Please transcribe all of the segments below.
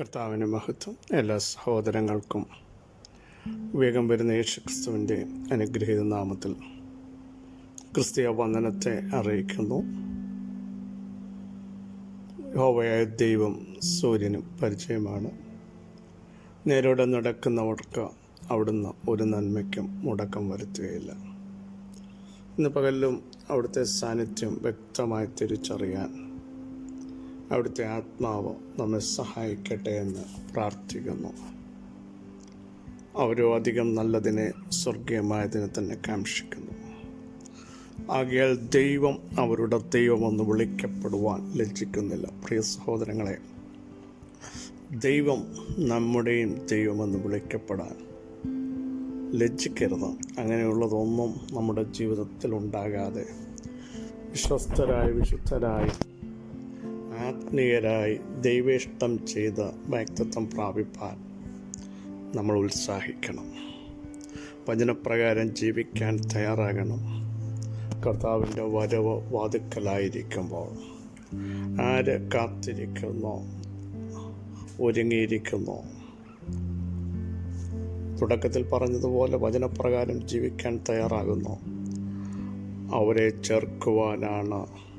കർത്താവിന് മഹത്വം എല്ലാ സഹോദരങ്ങൾക്കും വേഗം വരുന്ന യേശു ക്രിസ്തുവിന്റെ അനുഗ്രഹീത നാമത്തിൽ ക്രിസ്തീയ വന്ദനത്തെ അറിയിക്കുന്നു. ഹോവയായ ദൈവം സൂര്യനും പരിചയമാണ്. നേരോടെ നടക്കുന്നവർക്ക് അവിടുന്ന് ഒരു നന്മയ്ക്കും മുടക്കം വരുത്തുകയില്ല. ഇന്ന് പകലിലും അവിടുത്തെ സാന്നിധ്യം വ്യക്തമായി തിരിച്ചറിയാൻ അവിടുത്തെ ആത്മാവ് നമ്മെ സഹായിക്കട്ടെ എന്ന് പ്രാർത്ഥിക്കുന്നു. അവരോ അധികം നല്ലതിനെ സ്വർഗീയമായതിനെ തന്നെ കാംക്ഷിക്കുന്നു. ആകയാൽ ദൈവം അവരുടെ ദൈവമെന്ന് വിളിക്കപ്പെടുവാൻ ലജ്ജിക്കുന്നില്ല. പ്രിയ സഹോദരങ്ങളെ ദൈവം നമ്മുടെയും ദൈവമെന്ന് വിളിക്കപ്പെടാൻ ലജ്ജിക്കരുത്. അങ്ങനെയുള്ളതൊന്നും നമ്മുടെ ജീവിതത്തിൽ ഉണ്ടാകാതെ വിശ്വസ്തരായി വിശുദ്ധരായി ആത്മീയരായി ദൈവേഷ്ടം ചെയ്ത് വ്യക്തിത്വം പ്രാപിപ്പാൻ നമ്മൾ ഉത്സാഹിക്കണം. വചനപ്രകാരം ജീവിക്കാൻ തയ്യാറാകണം. കർത്താവിന്റെ വരവ് വാതുക്കലായിരിക്കുമ്പോൾ ആര് കാത്തിരിക്കുന്നു? ഒരുങ്ങിയിരിക്കുന്നു? തുടക്കത്തിൽ പറഞ്ഞതുപോലെ വചനപ്രകാരം ജീവിക്കാൻ തയ്യാറാകുന്നു. അവരെ ചേർക്കുവാനാണ്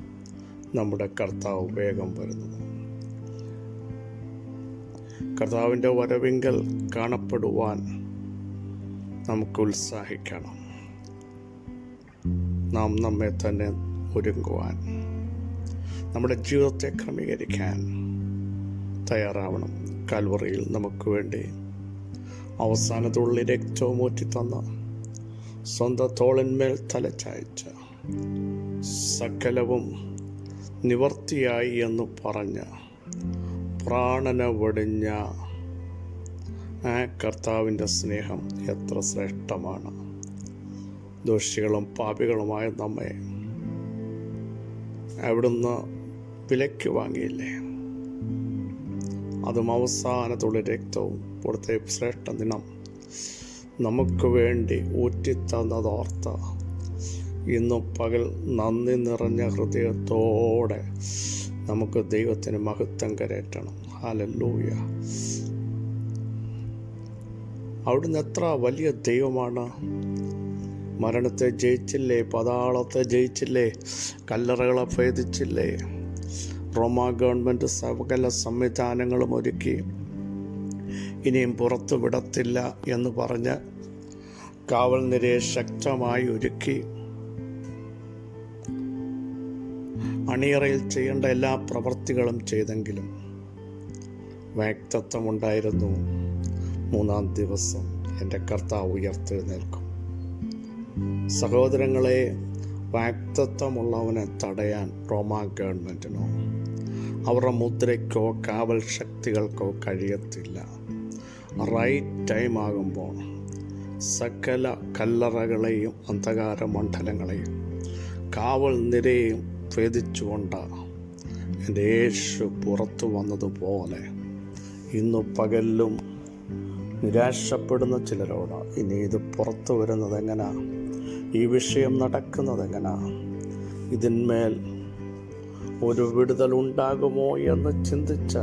നമ്മുടെ കർത്താവ് വേഗം വരുന്നത് കർത്താവിന്റെ വരവിങ്കൽ കാണപ്പെടുവാൻ നമുക്ക് ഉത്സാഹിക്കണം. നാം നമ്മെ തന്നെ ഒരുങ്ങുവാൻ നമ്മുടെ ജീവിതത്തെ ക്രമീകരിക്കാൻ തയ്യാറാവണം. കാൽവറിയിൽ നമുക്ക് വേണ്ടി അവസാനത്തുള്ളി രക്തവും ഊറ്റി തന്ന സ്വന്തം തോളിന്മേൽ തലച്ചയച്ച സകലവും നിവർത്തിയായി എന്ന് പറഞ്ഞ് പ്രാണന വെടിഞ്ഞ ആ കർത്താവിന്റെ സ്നേഹം എത്ര ശ്രേഷ്ഠമാണ്. ദോഷികളും പാപികളുമായ നമ്മെ അവിടുന്ന് വിലയ്ക്ക് വാങ്ങിയില്ലേ? അതും അവസാനത്തുള്ള രക്തവും ഇവിടുത്തെ ശ്രേഷ്ഠ ദിനം. നമുക്ക് വേണ്ടി ഊറ്റിത്തന്നതോർത്ത് ഇന്ന് പകൽ നന്ദി നിറഞ്ഞ ഹൃദയത്തോടെ നമുക്ക് ദൈവത്തിന് മഹത്വം കരയറ്റണം. ഹാലല്ലൂയ. അവിടുന്ന് എത്ര വലിയ ദൈവമാണ്. മരണത്തെ ജയിച്ചില്ലേ പതാളത്തെ ജയിച്ചില്ലേ കല്ലറകളെ ഭേദിച്ചില്ലേ. റോമ ഗവൺമെന്റ് സകല സംവിധാനങ്ങളും ഒരുക്കി. ഇനിയും പുറത്തു വിടത്തില്ല എന്ന് പറഞ്ഞ് കാവൽ നിരയെ ശക്തമായി ഒരുക്കി. അണിയറയിൽ ചെയ്യേണ്ട എല്ലാ പ്രവൃത്തികളും ചെയ്തെങ്കിലും വ്യക്തത്വമുണ്ടായിരുന്നു. മൂന്നാം ദിവസം എന്റെ കർത്താവ് ഉയർത്തെഴുന്നേൽക്കും. സഹോദരങ്ങളെ വ്യക്തത്വമുള്ളവനെ തടയാൻ റോമ ഗവൺമെന്റിനോ അവരുടെ മുദ്രയ്ക്കോ കാവൽ ശക്തികൾക്കോ കഴിയത്തില്ല. റൈറ്റ് ടൈം ആകുമ്പോൾ സകല കല്ലറകളെയും അന്ധകാര മണ്ഡലങ്ങളെയും കാവൽ നിരയും ഭേദിച്ചുകൊണ്ട് എന്റെ യേശു പുറത്തു വന്നതുപോലെ ഇന്നു പകലിലും നിരാശപ്പെടുന്ന ചിലരോട് ഇനി ഇത് പുറത്തു വരുന്നത് എങ്ങനാ? ഈ വിഷയം നടക്കുന്നത് എങ്ങനാ? ഇതിന്മേൽ ഒരു വിടുതൽ ഉണ്ടാകുമോ എന്ന് ചിന്തിച്ച്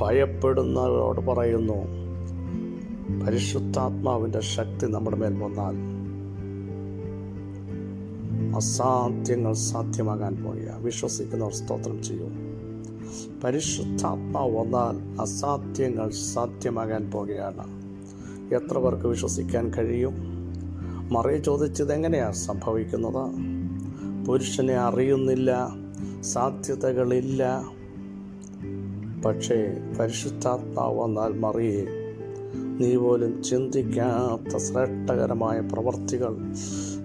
ഭയപ്പെടുന്നവരോട് പറയുന്നു പരിശുദ്ധാത്മാവിന്റെ ശക്തി നമ്മുടെ മേൽ വന്നാൽ അസാധ്യങ്ങൾ സാധ്യമാകാൻ പോയ വിശ്വസിക്കുന്നവർ സ്തോത്രം ചെയ്യൂ. പരിശുദ്ധാത്മാവ് വന്നാൽ അസാധ്യങ്ങൾ സാധ്യമാകാൻ പോകുകയാണ് എത്ര പേർക്ക് വിശ്വസിക്കാൻ കഴിയും? മറിയ ചോദിച്ചത് എങ്ങനെയാണ് സംഭവിക്കുന്നത്? പുരുഷനെ അറിയുന്നില്ല സാധ്യതകളില്ല. പക്ഷേ പരിശുദ്ധാത്മാവ് വന്നാൽ മറിയെ നീ പോലും ചിന്തിക്കാത്ത ശ്രേഷ്ഠകരമായ പ്രവർത്തികൾ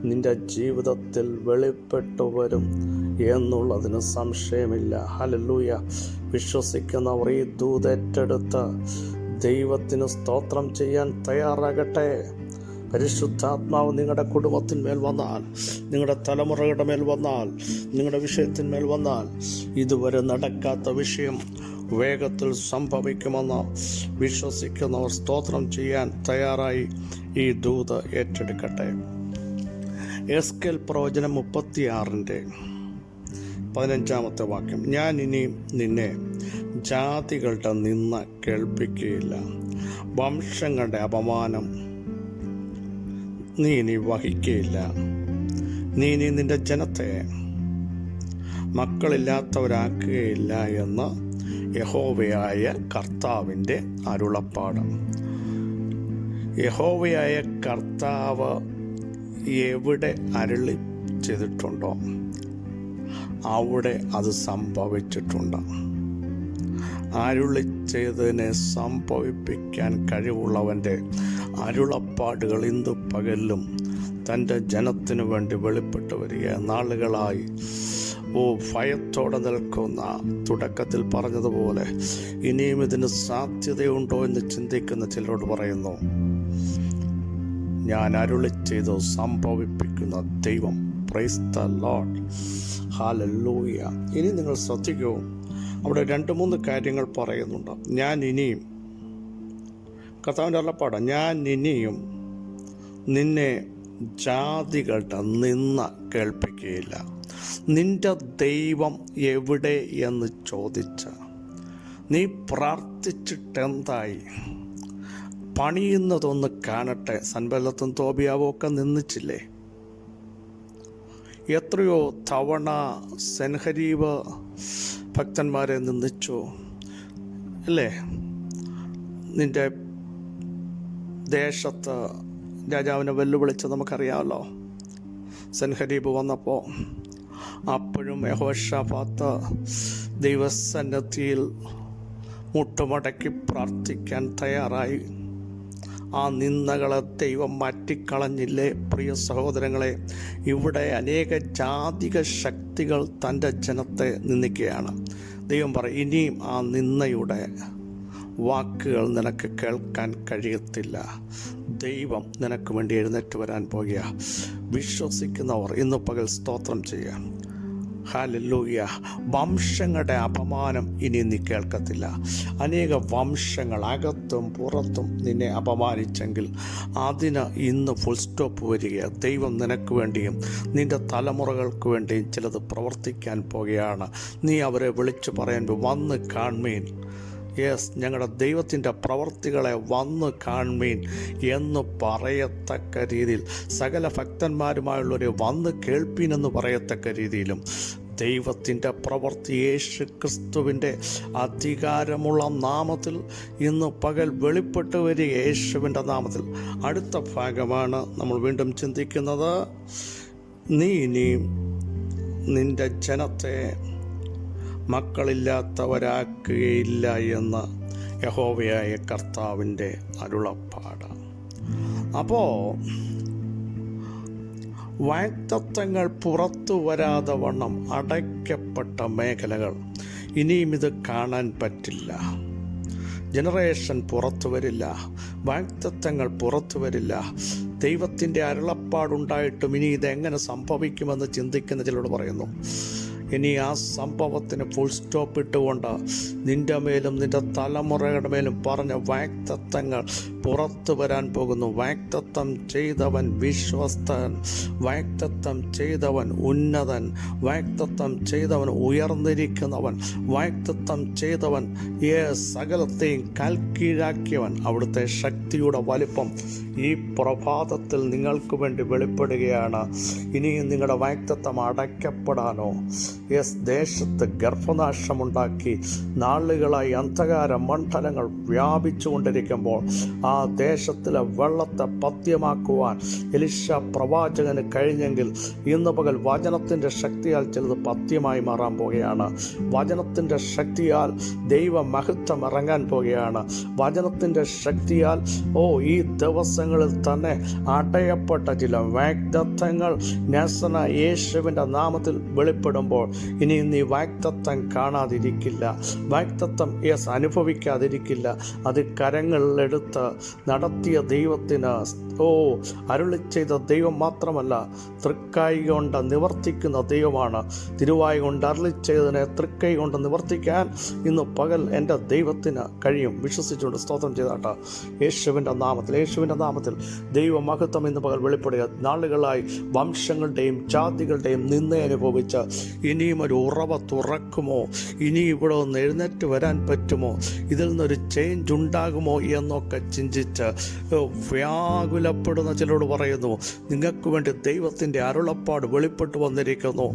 നിന്റെ ജീവിതത്തിൽ വെളിപ്പെട്ടു വരും എന്നുള്ളതിന് സംശയമില്ല. ഹലല്ലൂയ. വിശ്വസിക്കുന്നവർ ഈ ദൂതേറ്റെടുത്ത് ദൈവത്തിന് സ്തോത്രം ചെയ്യാൻ തയ്യാറാകട്ടെ. പരിശുദ്ധാത്മാവ് നിങ്ങളുടെ കുടുംബത്തിന്മേൽ വന്നാൽ നിങ്ങളുടെ തലമുറയുടെ മേൽ വന്നാൽ നിങ്ങളുടെ വിഷയത്തിന്മേൽ വന്നാൽ ഇതുവരെ നടക്കാത്ത വിഷയം വേഗത്തിൽ സംഭവിക്കുമെന്ന് വിശ്വസിക്കുന്നവർ സ്തോത്രം ചെയ്യാൻ തയ്യാറായി ഈ ദൂത് ഏറ്റെടുക്കട്ടെ. എസ്കേൽ പ്രവചനം മുപ്പത്തിയാറിന്റെ പതിനഞ്ചാമത്തെ വാക്യം. ഞാൻ ഇനി നിന്നെ ജാതികളുടെ നിന്ന് കേൾപ്പിക്കുകയില്ല. വംശങ്ങളുടെ അപമാനം നീ ഇനി വഹിക്കുകയില്ല. നീ ഇനി നിന്റെ ജനത്തെ മക്കളില്ലാത്തവരാക്കുകയില്ല എന്ന് യഹോവയായ കർത്താവിന്റെ അരുളപ്പാട്. യഹോവയായ കർത്താവ് എവിടെ അരളി ചെയ്തിട്ടുണ്ടോ അവിടെ അത് സംഭവിച്ചിട്ടുണ്ട്? അരുളി ചെയ്തതിനെ സംഭവിപ്പിക്കാൻ കഴിവുള്ളവന്റെ അരുളപ്പാടുകൾ ഇന്ന് പകലും. തന്റെ ജനത്തിനു വേണ്ടി വെളിപ്പെട്ടു വരിക. നാളുകളായി. ഓ ഭയത്തോടെ നിൽക്കുന്ന തുടക്കത്തിൽ പറഞ്ഞതുപോലെ ഇനിയും ഇതിന് സാധ്യതയുണ്ടോ എന്ന് ചിന്തിക്കുന്ന ചിലരോട് പറയുന്നു. ഞാൻ അരുളി ചെയ്തു സംഭവിപ്പിക്കുന്ന ദൈവം. പ്രൈസ് ദ ലോഡ് ഹാലല്ലൂയ ഇനി നിങ്ങൾ ശ്രദ്ധിക്കൂ. അവിടെ രണ്ട് മൂന്ന് കാര്യങ്ങൾ പറയുന്നുണ്ട്. ഞാൻ ഇനിയും കർത്താവിന്റെ അള്ളപ്പാട ഞാൻ ഇനിയും നിന്നെ ജാതികളുടെ നിന്ന കേൾപ്പിക്കുകയില്ല. നിന്റെ ദൈവം എവിടെ എന്ന് ചോദിച്ച നീ പ്രാർത്ഥിച്ചിട്ടെന്തായി? പണിയുന്നതൊന്ന് കാണട്ടെ. സൻബല്ലത്തും തോബിയാവും ഒക്കെ നിന്നിച്ചില്ലേ എത്രയോ തവണ സെൻഹരീവ് ഭക്തന്മാരെ നിന്നിച്ചു. അല്ലേ? നിന്റെ ദേശത്ത് രാജാവിനെ വെല്ലുവിളിച്ച് നമുക്കറിയാമല്ലോ സെൻഹരീബ് വന്നപ്പോൾ അപ്പോഴും യഹോഷാഫാത്ത് ദൈവസന്നദ്ധിയിൽ മുട്ടുമടക്കി പ്രാർത്ഥിക്കാൻ തയ്യാറായി. ആ നിന്ദകളെ ദൈവം മാറ്റിക്കളഞ്ഞില്ലേ? പ്രിയ സഹോദരങ്ങളെ ഇവിടെ അനേക ജാതിക ശക്തികൾ തന്റെ ജനത്തെ നിന്ദിക്കുകയാണ്. ദൈവം പറയും ഇനിയും ആ നിന്നയുടെ വാക്കുകൾ നിനക്ക് കേൾക്കാൻ കഴിയത്തില്ല. ദൈവം നിനക്ക് വേണ്ടി എഴുന്നേറ്റ് വരാൻ പോകുക. വിശ്വസിക്കുന്നവർ ഇന്ന് പകൽ സ്തോത്രം ചെയ്യുക. ഹാലല്ലൂയ വംശങ്ങളുടെ അപമാനം ഇനി നീ കേൾക്കത്തില്ല. അനേക വംശങ്ങൾ അകത്തും പുറത്തും നിന്നെ അപമാനിച്ചെങ്കിൽ അതിന് ഇന്ന് ഫുൾ സ്റ്റോപ്പ് വരിക. ദൈവം നിനക്ക് വേണ്ടിയും നിന്റെ തലമുറകൾക്ക് വേണ്ടിയും ചിലത് പ്രവർത്തിക്കാൻ പോകുകയാണ് നീ അവരെ വിളിച്ചു പറയാൻ വന്ന് കാൺമീൻ യെസ് ഞങ്ങളുടെ ദൈവത്തിന്റെ പ്രവർത്തികളെ വന്ന് കാൺമീൻ എന്ന് പറയത്തക്ക രീതിയിൽ സകല ഭക്തന്മാരുമായുള്ളവരെ വന്ന് കേൾപ്പീൻ എന്ന് പറയത്തക്ക രീതിയിലും ദൈവത്തിന്റെ പ്രവൃത്തി യേശു ക്രിസ്തുവിന്റെ അധികാരമുള്ള നാമത്തിൽ ഇന്ന് പകൽ വെളിപ്പെട്ട് വരിക യേശുവിന്റെ നാമത്തിൽ. അടുത്ത ഭാഗമാണ് നമ്മൾ വീണ്ടും ചിന്തിക്കുന്നത്. നീ ഇനിയും നിന്റെ ജനത്തെ മക്കളില്ലാത്തവരാക്കുകയില്ല എന്ന് യഹോവയായ കർത്താവിന്റെ അരുളപ്പാട്. അപ്പോൾ വാക്തത്വങ്ങൾ പുറത്തു വരാതെ വണ്ണം അടയ്ക്കപ്പെട്ട മേഖലകൾ ഇനിയും ഇത് കാണാൻ പറ്റില്ല. ജനറേഷൻ പുറത്തു വരില്ല വാക്തത്വങ്ങൾ പുറത്തു വരില്ല. ദൈവത്തിന്റെ അരുളപ്പാടുണ്ടായിട്ടും ഇനി ഇതെങ്ങനെ സംഭവിക്കുമെന്ന് ചിന്തിക്കുന്ന ചിലരോട് പറയുന്നു. ഇനി ആ സംഭവത്തിന് ഫുൾ സ്റ്റോപ്പ് ഇട്ടുകൊണ്ട് നിന്റെ മേലും നിന്റെ തലമുറയുടെ മേലും പറഞ്ഞ വാക്തത്വങ്ങൾ പുറത്തു വരാൻ പോകുന്നു. വാക്തത്വം ചെയ്തവൻ വിശ്വസ്തൻ വാക്തത്വം ചെയ്തവൻ ഉന്നതൻ വാക്തത്വം ചെയ്തവൻ ഉയർന്നിരിക്കുന്നവൻ വാക്തത്വം ചെയ്തവൻ ഏ സകലത്തെയും കൽക്കീഴാക്കിയവൻ. അവിടുത്തെ ശക്തിയുടെ വലിപ്പം ഈ പ്രഭാതത്തിൽ നിങ്ങൾക്ക് വേണ്ടി വെളിപ്പെടുകയാണ്. ഇനിയും നിങ്ങളുടെ വാക്തത്വം അടയ്ക്കപ്പെടാനോ? യെസ് ദേശത്ത് ഗർഭനാശമുണ്ടാക്കി നാളുകളായി അന്ധകാര മണ്ഡലങ്ങൾ വ്യാപിച്ചുകൊണ്ടിരിക്കുമ്പോൾ ആ ദേശത്തിലെ വെള്ളത്തെ പത്യമാക്കുവാൻ എലിശ പ്രവാചകന് കഴിഞ്ഞെങ്കിൽ ഇന്ന് പകൽ വചനത്തിന്റെ ശക്തിയാൽ ചിലത് പത്യമായി മാറാൻ പോകുകയാണ് വചനത്തിന്റെ ശക്തിയാൽ ദൈവ മഹത്വം ഇറങ്ങാൻ പോകുകയാണ് വചനത്തിന്റെ ശക്തിയാൽ ഓ ഈ ദിവസങ്ങളിൽ തന്നെ അടയപ്പെട്ട ചില വാഗ്ദത്തങ്ങൾ നസന യേശുവിന്റെ നാമത്തിൽ വെളിപ്പെടുമ്പോൾ ഇനി നീ വാക്തത്വം കാണാതിരിക്കില്ല. വാക്തത്വം യെസ് അനുഭവിക്കാതിരിക്കില്ല. അത് കരങ്ങളിലെടുത്ത് നടത്തിയ ദൈവത്തിന് ഓ അരുളി ചെയ്ത ദൈവം മാത്രമല്ല തൃക്കായി കൊണ്ട് നിവർത്തിക്കുന്ന ദൈവമാണ്. തിരുവായി കൊണ്ട് അരുളി ചെയ്തതിനെ തൃക്കൈ കൊണ്ട് നിവർത്തിക്കാൻ ഇന്ന് പകൽ എന്റെ ദൈവത്തിന് കഴിയും. വിശ്വസിച്ചുകൊണ്ട് സ്തോത്രം ചെയ്താട്ട. യേശുവിന്റെ നാമത്തിൽ യേശുവിന്റെ നാമത്തിൽ ദൈവമഹത്വം ഇന്ന് പകൽ വെളിപ്പെടുക. നാളുകളായി വംശങ്ങളുടെയും ജാതികളുടെയും നിന്ന അനുഭവിച്ച് ഇനി ഇനിയും ഒരു ഉറവ തുറക്കുമോ ഇനി ഇവിടെ ഒന്ന് എഴുന്നേറ്റ് വരാൻ പറ്റുമോ? ഇതിൽ നിന്നൊരു ചേഞ്ച് ഉണ്ടാകുമോ എന്നൊക്കെ ചിന്തിച്ച് വ്യാകുലപ്പെടുന്ന ചിലരോട് പറയുന്നു നിങ്ങൾക്ക് വേണ്ടി ദൈവത്തിന്റെ അരുളപ്പാട് വെളിപ്പെട്ട് വന്നിരിക്കുന്നു.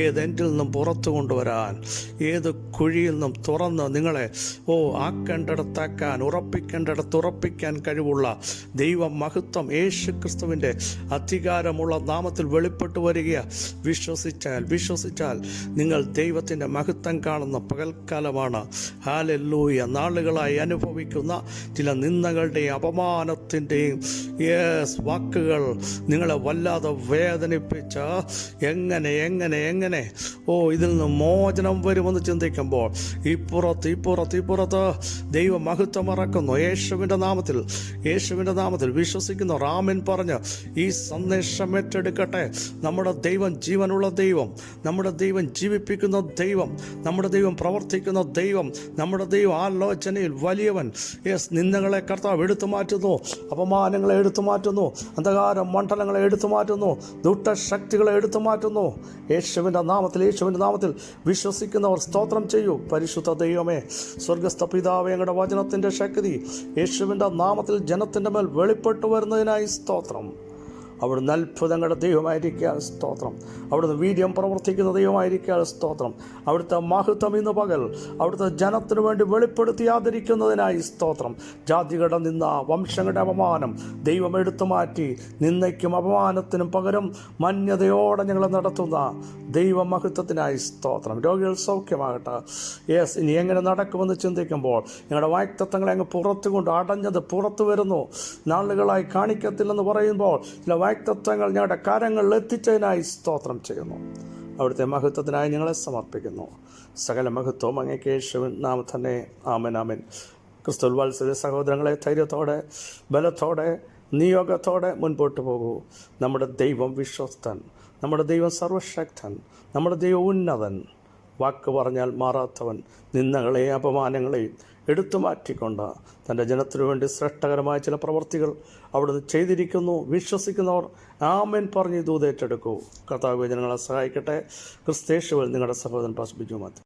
ഏതെന്റിൽ നിന്നും പുറത്തു കൊണ്ടുവരാൻ ഏത് കുഴിയിൽ നിന്നും തുറന്ന് നിങ്ങളെ ഓ ആക്കേണ്ടിടത്താക്കാൻ ഉറപ്പിക്കേണ്ടിടത്ത് ഉറപ്പിക്കാൻ കഴിവുള്ള ദൈവ മഹത്വം യേശു ക്രിസ്തുവിന്റെ അധികാരമുള്ള നാമത്തിൽ വെളിപ്പെട്ട് വരിക വിശ്വസിച്ചാൽ വിശ്വസിച്ചാൽ നിങ്ങൾ ദൈവത്തിന്റെ മഹത്വം കാണുന്ന പകൽക്കാലമാണ്. ഹാലെല്ലൂയ നാളുകളായി അനുഭവിക്കുന്ന ചില നിന്ദകളുടെയും അപമാനത്തിന്റെയും യേസ് വാക്കുകൾ നിങ്ങളെ വല്ലാതെ വേദനിപ്പിച്ച. എങ്ങനെ എങ്ങനെ എങ്ങനെ? ഓ ഇതിൽ നിന്ന് മോചനം വരുമെന്ന് ചിന്തിക്കുമ്പോൾ ഇപ്പുറത്ത് ഇപ്പുറത്ത് ഇപ്പുറത്ത് ദൈവ മഹത്വം ഇറക്കുന്നു യേശുവിന്റെ നാമത്തിൽ യേശുവിന്റെ നാമത്തിൽ വിശ്വസിക്കുന്ന. റാമൻ പറഞ്ഞ് ഈ സന്ദേശം ഏറ്റെടുക്കട്ടെ. നമ്മുടെ ദൈവം ജീവനുള്ള ദൈവം. നമ്മുടെ ദൈവം ജീവിപ്പിക്കുന്ന ദൈവം. നമ്മുടെ ദൈവം പ്രവർത്തിക്കുന്ന ദൈവം. നമ്മുടെ ദൈവം ആലോചനയിൽ വലിയവൻ. യെസ് നിന്ദകളെ കർത്താവ് എടുത്തു മാറ്റുന്നു. അപമാനങ്ങളെ എടുത്തു മാറ്റുന്നു. അന്ധകാര മണ്ഡലങ്ങളെ എടുത്തു മാറ്റുന്നു. ദുഷ്ടശക്തികളെ എടുത്തു മാറ്റുന്നു. യേശുവിന്റെ നാമത്തിൽ യേശുവിന്റെ നാമത്തിൽ വിശ്വസിക്കുന്നവർ സ്തോത്രം ചെയ്യൂ. പരിശുദ്ധ ദൈവമേ സ്വർഗസ്ഥ പിതാവേ ഞങ്ങളുടെ വചനത്തിന്റെ ശക്തി. യേശുവിന്റെ നാമത്തിൽ ജനത്തിന്റെ മേൽ വെളിപ്പെട്ടു വരുന്നതിനായി സ്തോത്രം. അവിടുന്ന് അത്ഭുതങ്ങളുടെ ദൈവമായിരിക്കുക സ്തോത്രം. അവിടുന്ന് വീര്യം പ്രവർത്തിക്കുന്ന ദൈവമായിരിക്കാൻ സ്തോത്രം. അവിടുത്തെ മഹത്വം ഇന്ന് പകൽ അവിടുത്തെ ജനത്തിനു വേണ്ടി വെളിപ്പെടുത്തി ആദരിക്കുന്നതിനായി സ്തോത്രം. ജാതികളുടെ നിന്ന വംശങ്ങളുടെ അപമാനം ദൈവം എടുത്തു മാറ്റി നിന്നയ്ക്കും അപമാനത്തിനും പകരം മന്യതയോടെ ഞങ്ങളെ നടത്തുന്ന ദൈവമഹത്വത്തിനായി സ്തോത്രം. രോഗികൾ സൗഖ്യമാകട്ടെ. യെസ് ഇനി എങ്ങനെ നടക്കുമെന്ന് ചിന്തിക്കുമ്പോൾ ഞങ്ങളുടെ വാക്തത്വങ്ങളെ അങ്ങ് പുറത്തു കൊണ്ട് അടഞ്ഞത് പുറത്തു വരുന്നു. നാളുകളായി കാണിക്കത്തില്ലെന്ന് പറയുമ്പോൾ ചില വാക്തത്വങ്ങൾ ഞങ്ങളുടെ കരങ്ങളിൽ എത്തിച്ചതിനായി സ്തോത്രം ചെയ്യുന്നു. അവിടുത്തെ മഹത്വത്തിനായി ഞങ്ങളെ സമർപ്പിക്കുന്നു. സകല മഹത്വം അങ്ങേക്ക് നാമ തന്നെ ആമൻ ആമൻ. ക്രിസ്തു വത്സര സഹോദരങ്ങളെ ധൈര്യത്തോടെ ബലത്തോടെ നിയോഗത്തോടെ മുൻപോട്ട് പോകൂ. നമ്മുടെ ദൈവം വിശ്വസ്തൻ നമ്മുടെ ദൈവം സർവശക്തൻ നമ്മുടെ ദൈവം ഉന്നതൻ. വാക്ക് പറഞ്ഞാൽ മാറാത്തവൻ നിന്ദകളെയും അപമാനങ്ങളെയും എടുത്തു മാറ്റിക്കൊണ്ട് തന്റെ ജനത്തിനു വേണ്ടി ശ്രേഷ്ഠകരമായ ചില പ്രവർത്തികൾ അവിടുന്ന് ചെയ്തിരിക്കുന്നു. വിശ്വസിക്കുന്നവർ ആമേൻ പറഞ്ഞ് ദൂതേറ്റെടുക്കൂ കർത്താവ് ജനങ്ങളെ സഹായിക്കട്ടെ. ക്രിസ്തേശുവിൽ നിങ്ങളുടെ സഹോദരൻ പാസ് ബിജു മാത്യു